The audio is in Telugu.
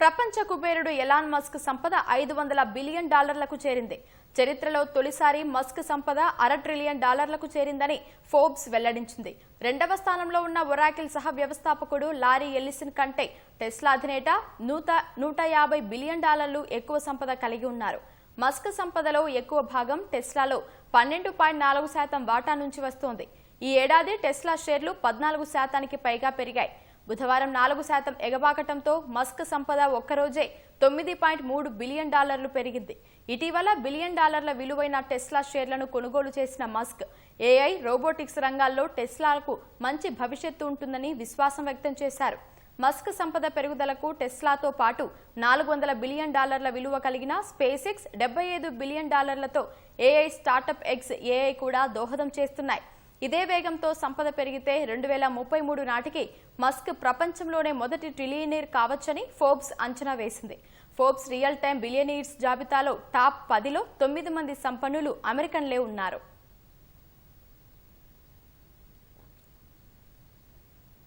ప్రపంచ కుబేరుడు ఎలాన్ మస్క్ సంపద ఐదు వందల బిలియన్ డాలర్లకు చేరింది. చరిత్రలో తొలిసారి మస్క్ సంపద అర ట్రిలియన్ డాలర్లకు చేరిందని ఫోర్బ్స్ వెల్లడించింది. రెండవ స్థానంలో ఉన్న ఒరాకిల్ సహ వ్యవస్థాపకుడు లారీ ఎల్లిసన్ కంటే టెస్లా అధినేత నూట నూట యాభై బిలియన్ డాలర్లు ఎక్కువ సంపద కలిగి ఉన్నారు. మస్క్ సంపదలో ఎక్కువ భాగం టెస్లాలో పన్నెండు పాయింట్ నాలుగు శాతం వాటా నుంచి వస్తోంది. ఈ ఏడాది టెస్లా షేర్లు పద్నాలుగు శాతానికి పైగా పెరిగాయి. బుధవారం నాలుగు శాతం ఎగబాకటంతో మస్క్ సంపద ఒక్కరోజే తొమ్మిది పాయింట్ మూడు బిలియన్ డాలర్లు పెరిగింది. ఇటీవల బిలియన్ డాలర్ల విలువైన టెస్లా షేర్లను కొనుగోలు చేసిన మస్క్ ఏఐ రోబోటిక్స్ రంగాల్లో టెస్లాకు మంచి భవిష్యత్తు ఉంటుందని విశ్వాసం వ్యక్తం చేశారు. మస్క్ సంపద పెరుగుదలకు టెస్లాతో పాటు నాలుగు వందల బిలియన్ డాలర్ల విలువ కలిగిన స్పేస్ ఎక్స్ డెబ్బై ఐదు బిలియన్ డాలర్లతో ఏఐ స్టార్టప్ ఎక్స్ ఏఐ కూడా దోహదం చేస్తున్నాయి. ఇదే వేగంతో సంపద పెరిగితే రెండు వేల ముప్పై మూడు నాటికి మస్క్ ప్రపంచంలోనే మొదటి ట్రిలియనీర్ కావచ్చని ఫోర్బ్స్ అంచనా వేసింది. ఫోర్బ్స్ రియల్ టైం బిలియనీర్స్ జాబితాలో టాప్ పదిలో తొమ్మిది మంది సంపన్నులు అమెరికన్లే ఉన్నారు.